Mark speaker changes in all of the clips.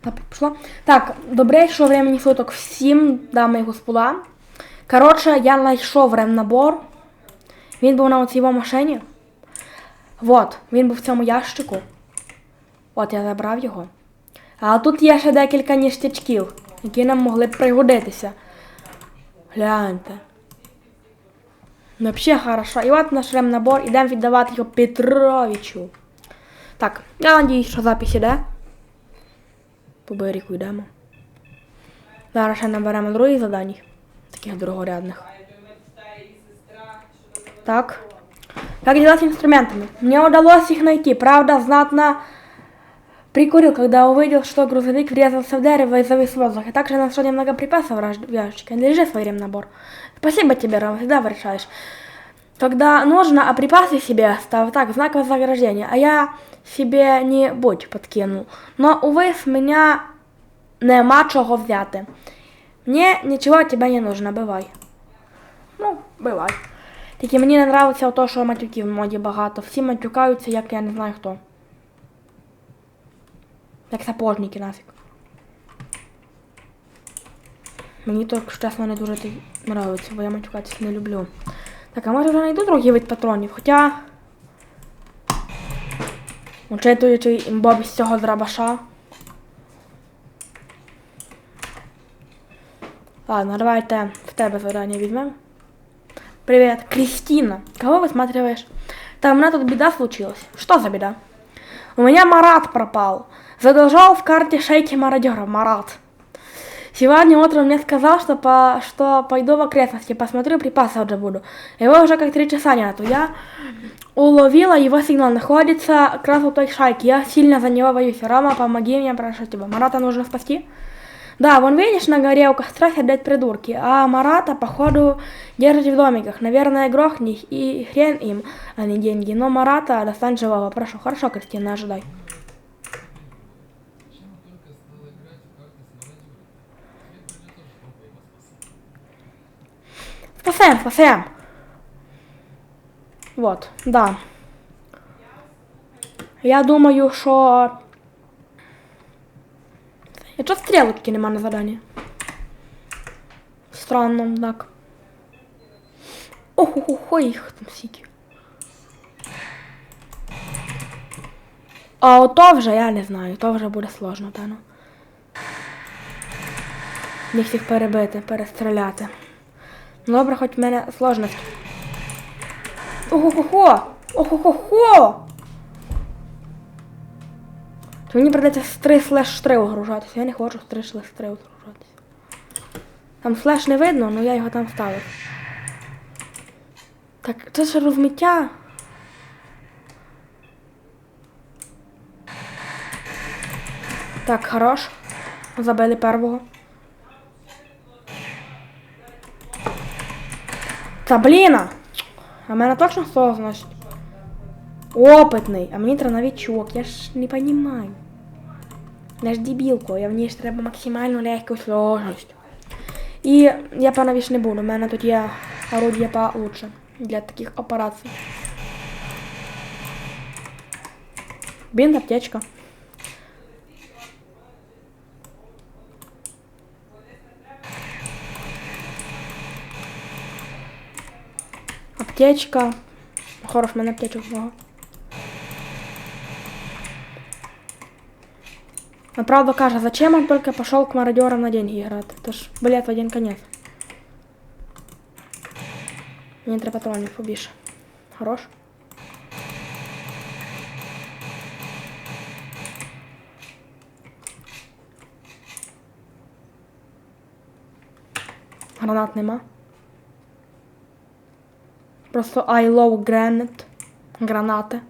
Speaker 1: Так, пішло. Так, добрейшого времени суток всім, дами і господа. Коротше, я знайшов ремнабор. Він був на оцій во машині. Вот, він був в цьому ящику. От я забрав його. А тут є ще декілька ніштячків, які нам могли б пригодитися. Гляньте. Взагалі хорошо. І от наш ремнабор, ідемо віддавати його Петровичу. Так, я надіюсь, що запись іде. По берегу йдемо. Зараз ще наберемо другі завдання. Таких другорядних. Так. Как дела с инструментами? Мне удалось их найти. Правда, знатно прикурил, когда увидел, что грузовик врезался в дерево и завис в воздухе. Также нашел немного припасов в ящике. Держи свой ремнабор. Спасибо тебе, Рома, всегда выручаешь. Когда нужно, а припасы себе оставь. Так, знак вознаграждения. А я себе не будь подкинул. Но, увы, с меня нема чого взяти. Мне нічого від тебе не нужно, бывай. Ну, бывай. Тільки мені не нравиться то, що матюків в моді багато. Всі матюкаються, як я не знаю хто. Як сапожники нафіг. Мені то, якщо чесно, не дуже ти- нравиться, бо я матюкатися не люблю. Так, а може вже знайду другий вид патронів, хоча. Учитуючи імбобі з цього драбаша. Ладно, давайте в тебе задание візьмем. Привет, Кристина. Кого высматриваешь? Там у меня тут беда случилась. Что за беда? У меня Марат пропал. Задолжал в карте шейки мародеров. Марат. Сегодня утром мне сказал, что, по, что пойду в окрестности, посмотрю, припасы уже буду. Его уже как три часа нету. Я уловила его сигнал. Находится как раз у той шайки. Я сильно за него боюсь. Рома, помоги мне, прошу тебя. Марата нужно спасти? Да, вон видишь, на горе у костра сидят придурки, а Марата, походу, держат в домиках. Наверное, грохни и хрен им, а не деньги. Но Марата достань живого, прошу. Хорошо, Кристина, ожидай. Спасаем, спасаем. Вот, да. Я думаю, що Я чого стрілочки нема на заданні? Странно, так. Ох, ох, ох, їх там стільки. А ото вже я не знаю, то вже буде сложно, певно. Їх всіх перебити, перестріляти. Ну, Добре, хоч в мене сложності. Охо-хо-хо! Охо-хо-хо! То мені придеться з 3 слеш 3 огружатися. Я не хочу з 3 слеш 3 огружатися. Там флеш не видно, але я його там ставив. Так, це ж розмиття. Так, хорош. Забили первого. Та бліна! А мене точно 100, значить. Опытный, а мені треба новичок, я ж не понимаю. Я ж дебілко, я в ній ж треба максимально легку сложність. І я пановіш не буду, у мене тут є орудія получше для таких операцій. Бінт, аптечка. Аптечка. Хорош, в мене аптечок много. А правда каже, зачем он только пошел к мародерам на деньги играть? Это ж билет в один конец. Мені треба патронів побільше. Хорош. Гранат нема. Просто I love granite. Гранати.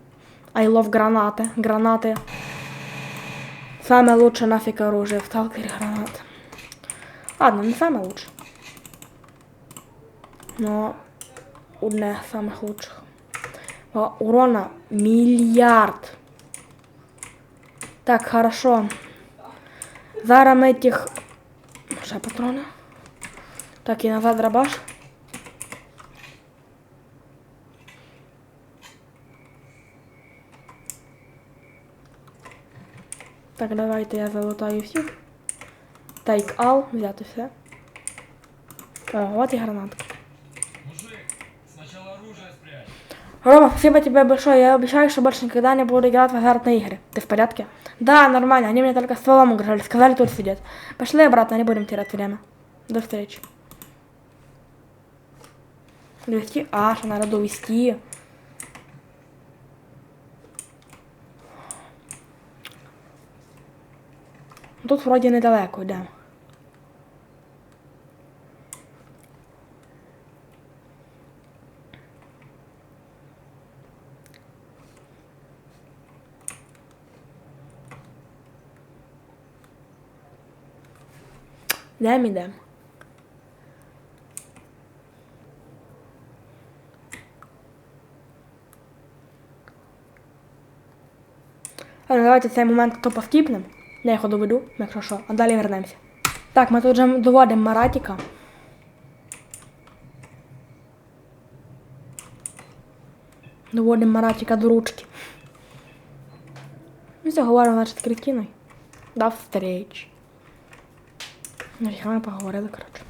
Speaker 1: I love гранати. Гранати. Самое лучшее нафиг оружие в сталкере гранат. Ладно, не самое лучшее. Но одне з самых лучших. А, урона миллиард. Так, хорошо. Зараз ми тих... Ще патрони. Так, і назад дробаш. Так, давайте я залутаю всіх. Take all, взяти все. О, от і гранатка.
Speaker 2: Мужик, сначала оружие спрячь.
Speaker 1: Рома, спасибо тебе большое. Я обещаю, что больше никогда не буду играть в азартные игры. Ты в порядке? Да, нормально. Они мне только стволом угрожали. Сказали тут сидеть. Пошли обратно, не будем терять время. До встречи. Довести? А, что надо довести. Тут вроде недалеко йдемо. Йдемо, йдемо. Давайте цей момент то поскіпнемо. Я його доведу, якщо що, а далі вернемося. Так, ми тут вже доводимо Маратіка. Доводимо Маратіка до ручки. Ну, все, значить, з Кристиною. До встречи. Нафіга ми поговорили, коротше.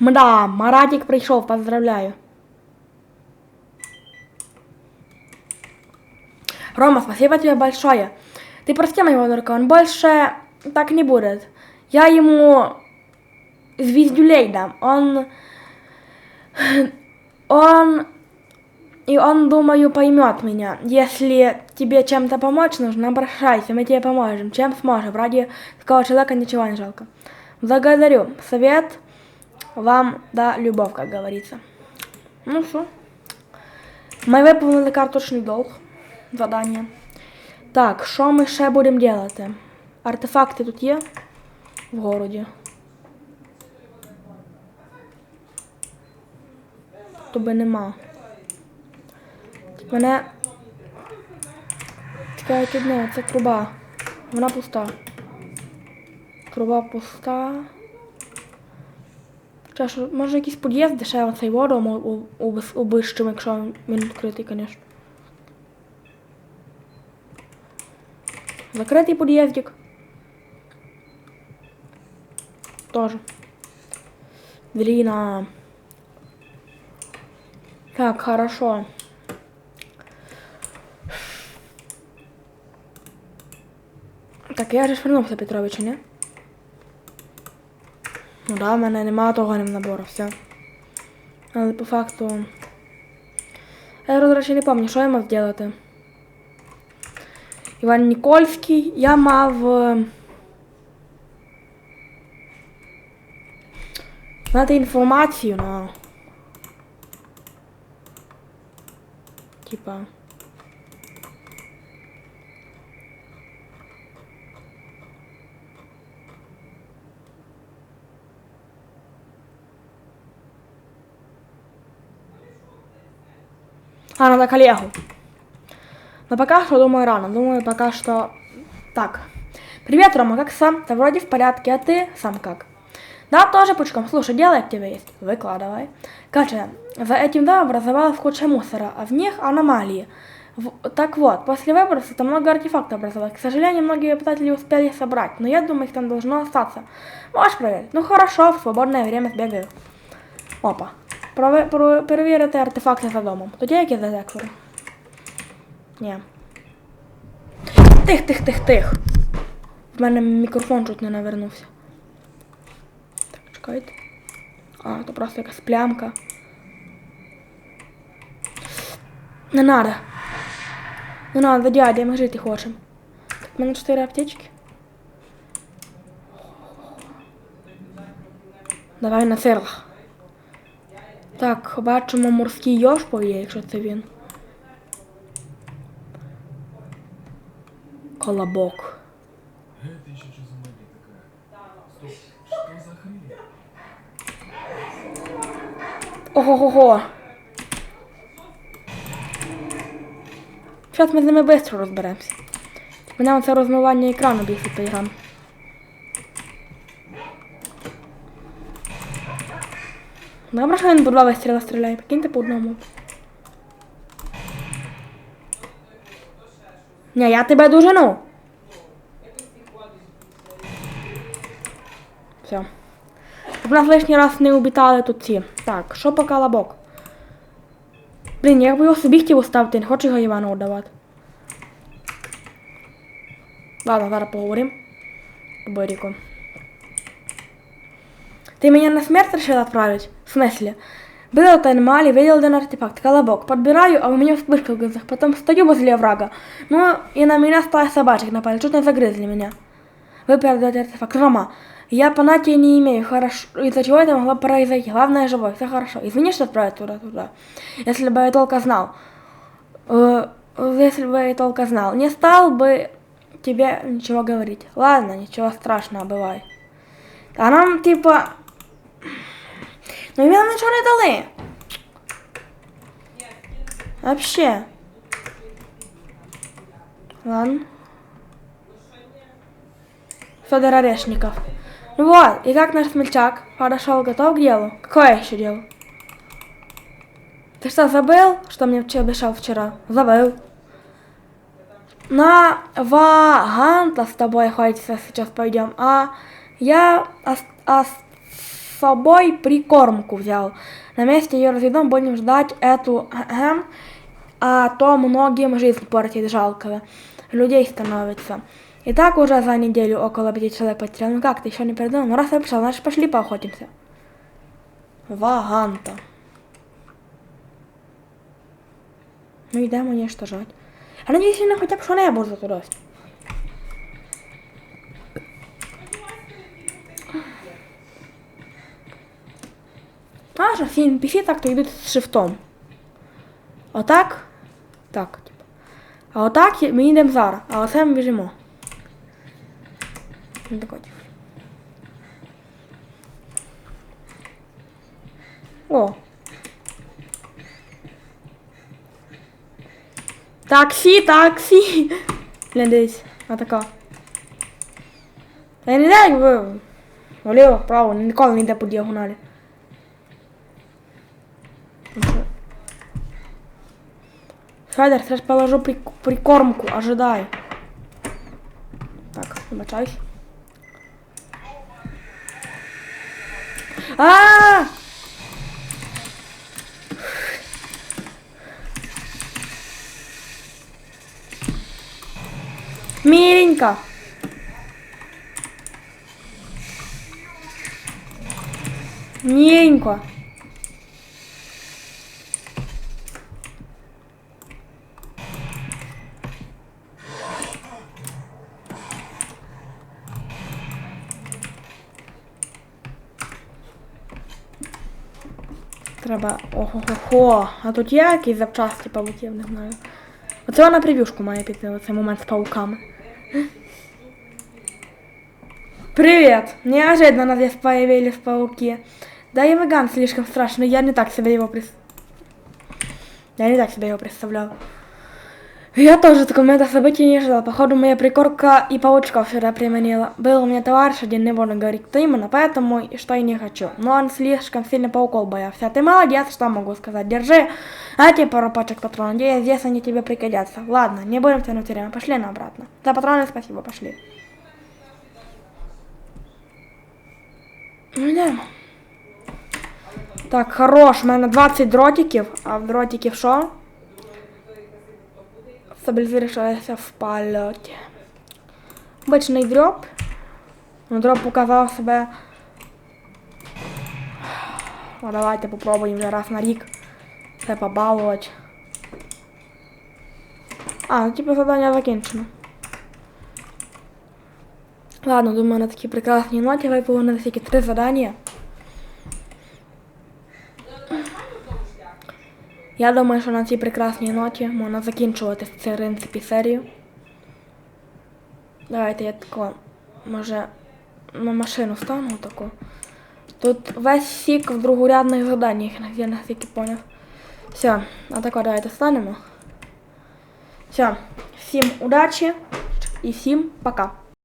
Speaker 1: Мда, Маратик прийшов, поздравляю. Рома, спасибо тебе большое. Ты прости моего дурака, он больше так не будет. Я ему звездюлей дам. Он... Он... И он, думаю, поймет меня. Если тебе чем-то помочь нужно, обращайся, мы тебе поможем. Чем сможем. Ради такого человека ничего не жалко. Благодарю. Совет вам да любовь, как говорится. Ну что? Ми виповнили карточний долг. Задання. Так, що ми ще будемо робити? Артефакти тут є в городі. Тобі нема. Мене. Чекай, тут не, це труба. Вона пуста. Труба пуста. Чи може якийсь під'їзд, де ще оцей воду убищимо, якщо він відкритий, звісно. Закрытый подъездик. Тоже. Блин, а... Так, хорошо. Так, я же ж вернувся, Петрович, не? Ну да, в мене нема того набору, все. Але по факту... Я, до речі, не пам'ятаю, що я мав зробити. Іван Нікольський. Я мав. е, Знати інформацію на. Типа. А, надо коллегу. Но пока что, думаю, рано. Думаю, пока что... Так. Привет, Рома, как сам? Да вроде в порядке, а ты сам как? Да, тоже пучком. Слушай, дело от тебя есть. Выкладывай. Катя, за этим да образовалась куча мусора, а в них аномалии. В- Так вот, после выброса там много артефактов образовалось. К сожалению, многие обитатели успели собрать, но я думаю, их там должно остаться. Можешь проверить? Ну хорошо, в свободное время сбегаю. Опа. Прове- про- перевірити артефакти за домом. Тоді які детектори? Ні. Тих, тих, тих, тих. В мене мікрофон чуть не навернувся. Так, чекайте. А, то просто якась плямка. Не надо. Не надо, дядя, ми жити хочемо. Так, в мене чотири аптечки. Давай на сирлах. Так, бачимо морський йош якщо це він. Колобок. Ого-го-го. Зараз ми з ними швидко розберемося. Мене оце розмивання екрану бісить по іграм. Добре, що він по два вистріла стріляє, покиньте по одному. Не, я тебе дуже ну. Все. Щоб нас лишній раз не убітали тут ці. Так, що по колобок? Блін, я б його собі хотів оставити, не хочу його Івану віддавати. Ладно, зараз поговоримо. Боріку. Ти мене на смерть решила відправити? В смислі? Был это аномалий, видел один артефакт, колобок. Подбираю, а у меня вспышка в глазах. Потом стою возле врага. Ну, и на меня стая собачек напали, чуть не загрызли меня. Вы передаете артефакт. Рома, я понятия не имею, хорошо, из-за чего это могло произойти. Главное, живой, все хорошо. Извини, что отправить туда-туда. Если бы я только знал. Э, если бы я только знал. Не стал бы тебе ничего говорить. Ладно, ничего страшного, бывай. А нам, типа. Ну, він нам нічого не дали. Вообще. Ладно. Федор Орешников. Вот, и как наш смельчак? Подошел, готов к делу? Какое еще дело? Ты что, забыл, что мне вчера обещал вчера? Забыл. На Ваганта с тобой хочется сейчас пойдем, а я а с собой прикормку взял. На месте ее разведем, будем ждать эту, а то многим жизнь портит жалко. Людей становится. И так уже за неделю около пяти человек потерял. Ну как, ты еще не передумал? Ну раз я пришел, значит пошли поохотимся. Ваганта. Ну йдемо уничтожать. А надеюсь, він хоча б що-небудь затудасть. А, що всі NPC так то йдуть з шифтом. Отак. Так, типу. А отак ми йдемо зараз, а оце ми біжимо. Ну, так от. О. Таксі, таксі. Блін, дивись, отака. Я не знаю, як ви. Вліво, вправо, ніколи не йде по діагоналі. Федор, сейчас положу прик- прикормку, ожидай. Так, вибачаюсь. А! Миленько. Миленько. Треба. Ого-го-го. А тут є якісь запчасті павуків, не знаю. Оце вона прев'юшку має піти оцей момент з пауками. Привет! Неожиданно здесь появились пауки. Да и веган слишком страшный, я не так себе его прис... Я не так себе его представлял. Я тоже такого момента событий не ожидал. Походу, моя прикорка и паучков сюда применила. Был у меня товарищ один, не буду говорить, кто именно, поэтому и что и не хочу. Но он слишком сильно пауков боялся. Ты молодец, что могу сказать. Держи. А тебе пару пачек патронов. Надеюсь, здесь они тебе пригодятся. Ладно, не будем тянуть время. Пошли на обратно. За патроны спасибо, пошли. Ну, йдемо. Так, хорош, у мене 20 дротиків, а в дротиків що? В польоті. Обичний дроб. Ну, дроб показав себе. Ну, давайте попробуємо раз на рік. Це побалувати. А, ну, типу завдання закінчено. Ладно, думаю, на такій прекрасній ноті виповнили тільки три задання. Я думаю, що на цій прекрасній ноті можна закінчувати в принципі серію. Давайте я тако, може, на машину стану таку. Тут весь сік в другорядних заданнях, я наскільки поняв. Все, а тако давайте станемо. Все, всім удачі і всім пока.